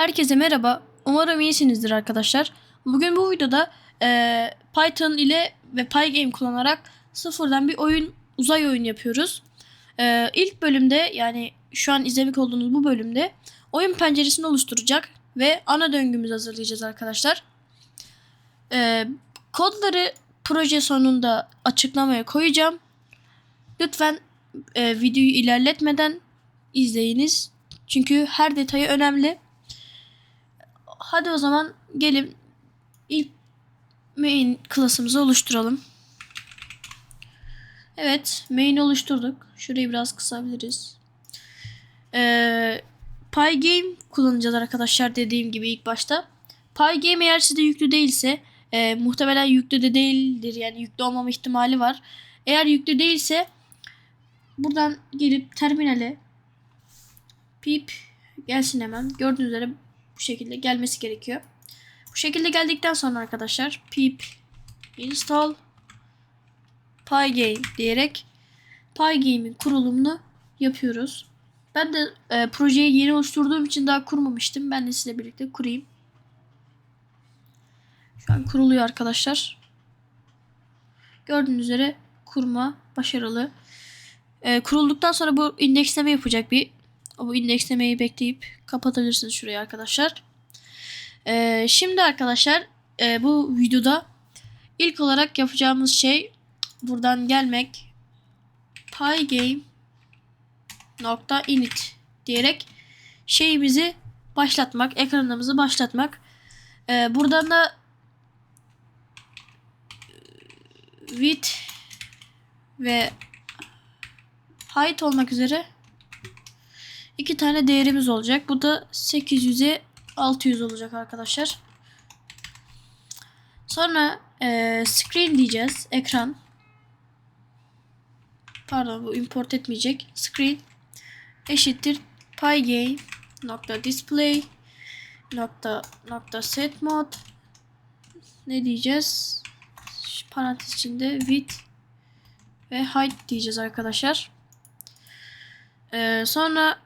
Herkese merhaba. Umarım iyisinizdir arkadaşlar. Bugün bu videoda eee, Python ile ve Pygame kullanarak sıfırdan bir oyun, uzay oyun yapıyoruz. Eee ilk bölümde yani şu an izlemek olduğunuz bu bölümde oyun penceresini oluşturacak ve ana döngümüzü hazırlayacağız arkadaşlar. Eee, kodları proje sonunda açıklamaya koyacağım. Lütfen eee, videoyu ilerletmeden izleyiniz. Çünkü her detayı önemli. Hadi o zaman gelin ilk main klasımızı oluşturalım. Evet, main oluşturduk. Şurayı biraz kısabiliriz. Ee, Pygame kullanacağız arkadaşlar dediğim gibi ilk başta. Pygame eğer sizde yüklü değilse e, muhtemelen yüklü de değildir. Yani yüklü olmama ihtimali var. Eğer yüklü değilse buradan gelip terminale pip gelsin hemen. Gördüğünüz üzere bu şekilde gelmesi gerekiyor. Bu şekilde geldikten sonra arkadaşlar pip install pygame diyerek pygame'in kurulumunu yapıyoruz. Ben de e, projeyi yeni oluşturduğum için daha kurmamıştım. Ben de sizle birlikte kurayım. Şu an kuruluyor arkadaşlar. Gördüğünüz üzere kurma başarılı. E, kurulduktan sonra bu indeksleme yapacak bir bu indekslemeyi bekleyip kapatabilirsiniz şurayı arkadaşlar. Ee, şimdi arkadaşlar e, bu videoda ilk olarak yapacağımız şey buradan gelmek pygame.init diyerek şeyimizi başlatmak, ekranımızı başlatmak. Ee, buradan da width ve height olmak üzere iki tane değerimiz olacak. Bu da 800'e 600 olacak arkadaşlar. Sonra e, screen diyeceğiz. Ekran. Pardon bu import etmeyecek. Screen eşittir pygame nokta display nokta nokta set mod ne diyeceğiz? Parantez içinde width ve height diyeceğiz arkadaşlar. Ee, sonra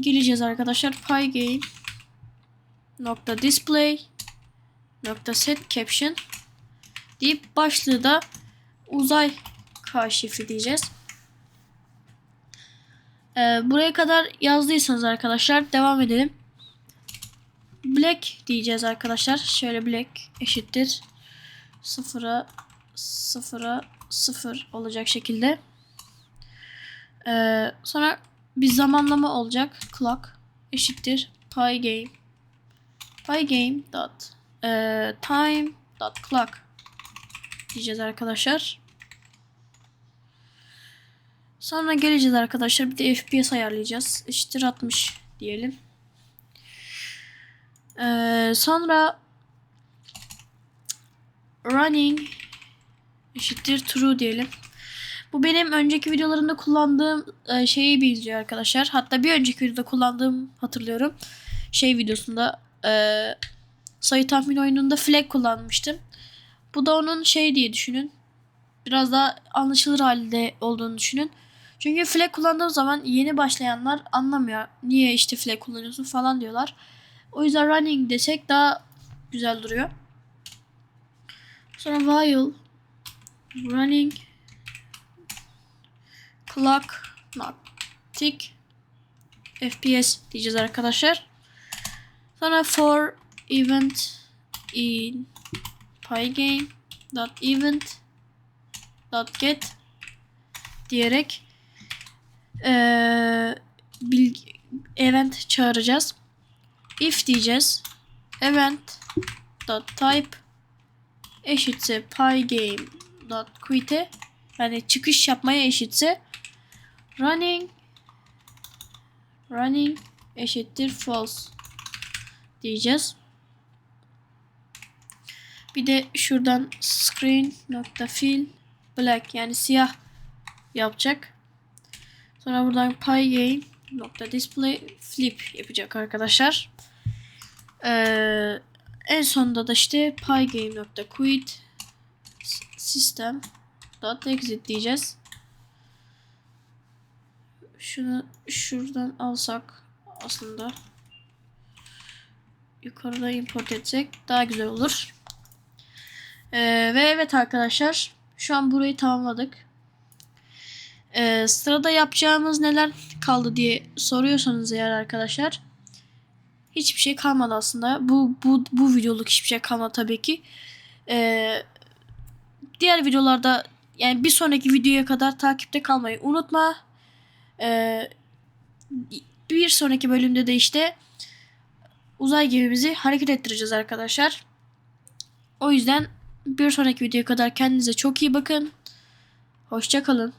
geleceğiz arkadaşlar pygame nokta display nokta set caption deyip başlığı da uzay kaşifi diyeceğiz. Ee, buraya kadar yazdıysanız arkadaşlar devam edelim. Black diyeceğiz arkadaşlar. Şöyle black eşittir sıfıra sıfıra sıfır olacak şekilde. Ee, sonra bir zamanlama olacak. Clock eşittir pygame pygame dot e, time dot clock diyeceğiz arkadaşlar. Sonra geleceğiz arkadaşlar. Bir de FPS ayarlayacağız. Eşittir 60 diyelim. Ee, sonra running eşittir true diyelim. Bu benim önceki videolarımda kullandığım e, şeyi benziyor arkadaşlar. Hatta bir önceki videoda kullandığım hatırlıyorum. Şey videosunda e, sayı tahmin oyununda flag kullanmıştım. Bu da onun şey diye düşünün. Biraz daha anlaşılır halde olduğunu düşünün. Çünkü flag kullandığım zaman yeni başlayanlar anlamıyor. Niye işte flag kullanıyorsun falan diyorlar. O yüzden running desek daha güzel duruyor. Sonra while running clock not tick FPS diyeceğiz arkadaşlar. Sonra for event in pygame dot event dot get diyerek ee, bilgi, event çağıracağız. If diyeceğiz. Event dot type eşitse pygame dot quit'e yani çıkış yapmaya eşitse running running eşittir false diyeceğiz. Bir de şuradan screen nokta fill black yani siyah yapacak. Sonra buradan pygame nokta display flip yapacak arkadaşlar. Ee, en sonunda da işte pygame nokta quit system dot exit diyeceğiz. Şunu şuradan alsak aslında yukarıda import etsek daha güzel olur. Ee, ve evet arkadaşlar şu an burayı tamamladık. Ee, sırada yapacağımız neler kaldı diye soruyorsanız eğer arkadaşlar hiçbir şey kalmadı aslında. Bu bu bu videoluk hiçbir şey kalmadı tabii ki. Ee, diğer videolarda yani bir sonraki videoya kadar takipte kalmayı unutma. Ee, bir sonraki bölümde de işte uzay gemimizi hareket ettireceğiz arkadaşlar. O yüzden bir sonraki videoya kadar kendinize çok iyi bakın. Hoşça kalın.